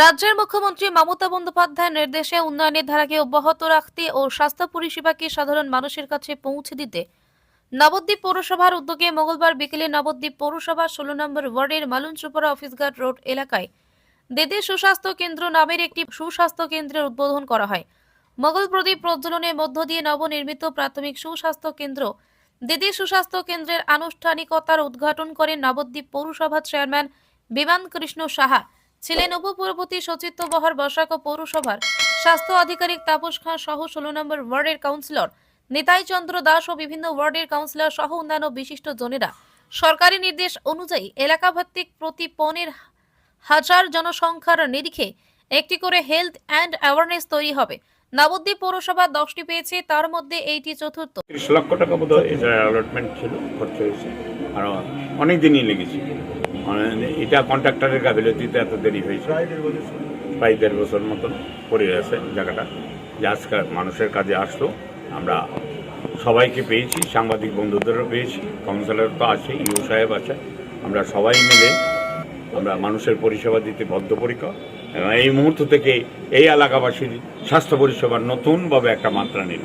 রাজ্যের মুখ্যমন্ত্রী মমতা বন্দ্যোপাধ্যায়ের নির্দেশে উন্নয়নের ধারাকে অব্যাহত রাখতে ও স্বাস্থ্য পরিষেবাকে সাধারণ মানুষের কাছে পৌঁছে দিতে নবদ্বীপ পৌরসভার উদ্যোগে মঙ্গলবার বিকেলে নবদ্বীপ পৌরসভা ষোলো নম্বর ওয়ার্ডের মালুনচুপড়া অফিসঘাট রোড এলাকায় দেদে সুস্বাস্থ্য কেন্দ্র নামের একটি সুস্বাস্থ্য কেন্দ্রের উদ্বোধন করা হয়। মোগল প্রদীপ প্রজ্বলনের মধ্য দিয়ে নবনির্মিত প্রাথমিক সুস্বাস্থ্য কেন্দ্র দিদি সুস্বাস্থ্য কেন্দ্রের আনুষ্ঠানিকতার উদ্ঘাটন করেন নবদ্বীপ পৌরসভার চেয়ারম্যান বিমান কৃষ্ণ সাহা। ছিলেন উপপুরপতি সচিত্র বহার বসাক পৌরসভার স্বাস্থ্য আধিকারিক তাপস খাঁ সহ ষোলো নম্বর ওয়ার্ডের কাউন্সিলর নিতাই চন্দ্র দাস ও বিভিন্ন ওয়ার্ডের কাউন্সিলর সহ অন্যান্য বিশিষ্ট জনেরা। সরকারি নির্দেশ অনুযায়ী এলাকাভিত্তিক প্রতি পনেরো হাজার জনসংখ্যার নিরিখে একটি করে হেলথ অ্যান্ড অ্যাওয়ারনেস তৈরি হবে। নবদ্বীপ পৌরসভা দশটি পেয়েছে, তার মধ্যে এইটি চতুর্থ। তিরিশ লক্ষ টাকা বোধ হয় অ্যালটমেন্ট ছিল, খরচ হয়েছে। আর অনেক দিনই লেগেছে। এটা কন্ট্রাক্টরের গাফিলতিতে এত দেরি হয়েছে। প্রায় দেড় বছর মতন পড়ে আছে জায়গাটা। যে আজকে মানুষের কাজে আসলো আমরা সবাইকে পেয়েছি সাংবাদিক বন্ধুদেরও পেয়েছি কাউন্সিলর তো আছে ইউ সাহেব আছে। আমরা সবাই মিলে আমরা মানুষের পরিষেবা দিতে বদ্ধপরিকর। এবং এই মুহূর্ত থেকে এই এলাকাবাসীর স্বাস্থ্য পরিষেবার নতুনভাবে একটা মাত্রা নিল।